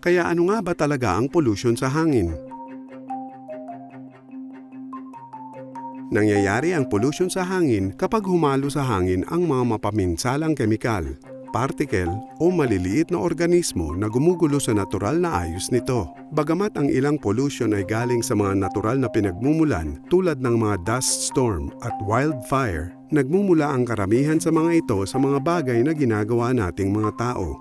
Kaya ano nga ba talaga ang pollution sa hangin? Nangyayari ang pollution sa hangin kapag humalo sa hangin ang mga mapaminsalang kemikal, particle o maliliit na organismo na gumugulo sa natural na ayos nito. Bagamat ang ilang pollution ay galing sa mga natural na pinagmumulan tulad ng mga dust storm at wildfire, nagmumula ang karamihan sa mga ito sa mga bagay na ginagawa nating mga tao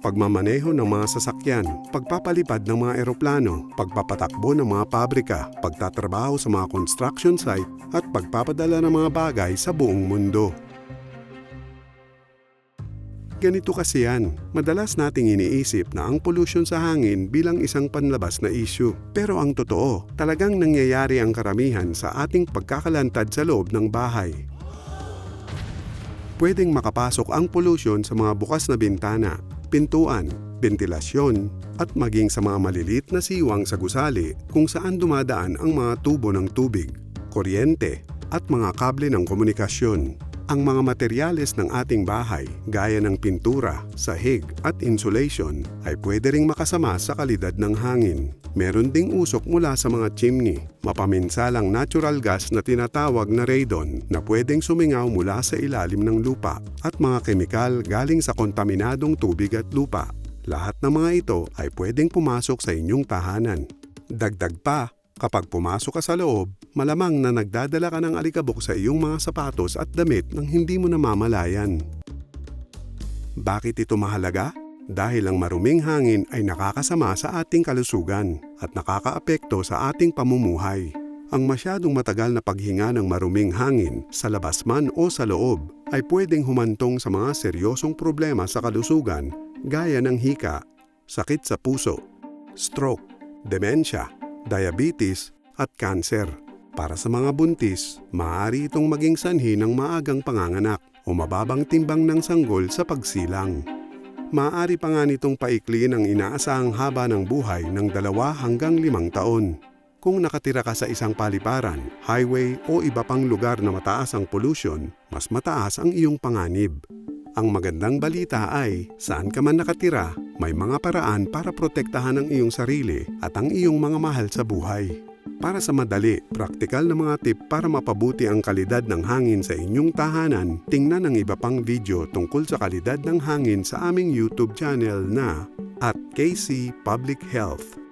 pagmamaneho ng mga sasakyan, pagpapalipad ng mga eroplano, pagpapatakbo ng mga pabrika, pagtatrabaho sa mga construction site, at pagpapadala ng mga bagay sa buong mundo. Ganito kasi yan, madalas nating iniisip na ang pollution sa hangin bilang isang panlabas na issue. Pero ang totoo, talagang nangyayari ang karamihan sa ating pagkakalantad sa loob ng bahay. Pwedeng makapasok ang pollution sa mga bukas na bintana, pintuan, ventilasyon, at maging sa mga maliliit na siwang sa gusali kung saan dumadaan ang mga tubo ng tubig, kuryente, at mga kable ng komunikasyon. Ang mga materyales ng ating bahay, gaya ng pintura, sahig at insulation, ay pwede ring makasama sa kalidad ng hangin. Meron ding usok mula sa mga chimney, mapaminsalang natural gas na tinatawag na radon na pwedeng sumingaw mula sa ilalim ng lupa at mga kemikal galing sa kontaminadong tubig at lupa. Lahat ng mga ito ay pwedeng pumasok sa inyong tahanan. Dagdag pa, kapag pumasok ka sa loob, malamang na nagdadala ka ng alikabok sa iyong mga sapatos at damit nang hindi mo namamalayan. Bakit ito mahalaga? Dahil ang maruming hangin ay nakakasama sa ating kalusugan at nakakaapekto sa ating pamumuhay. Ang masyadong matagal na paghinga ng maruming hangin sa labas man o sa loob ay pwedeng humantong sa mga seryosong problema sa kalusugan gaya ng hika, sakit sa puso, stroke, demensya, diabetes at cancer. Para sa mga buntis, maaari itong maging sanhi ng maagang panganganak o mababang timbang ng sanggol sa pagsilang. Maaari pa nga nitong paikli ang inaasahang haba ng buhay ng dalawa hanggang limang taon. Kung nakatira ka sa isang paliparan, highway o iba pang lugar na mataas ang pollution, mas mataas ang iyong panganib. Ang magandang balita ay, saan ka man nakatira, may mga paraan para protektahan ang iyong sarili at ang iyong mga mahal sa buhay. Para sa madali, praktikal na mga tip para mapabuti ang kalidad ng hangin sa inyong tahanan, tingnan ang iba pang video tungkol sa kalidad ng hangin sa aming YouTube channel na at KC Public Health.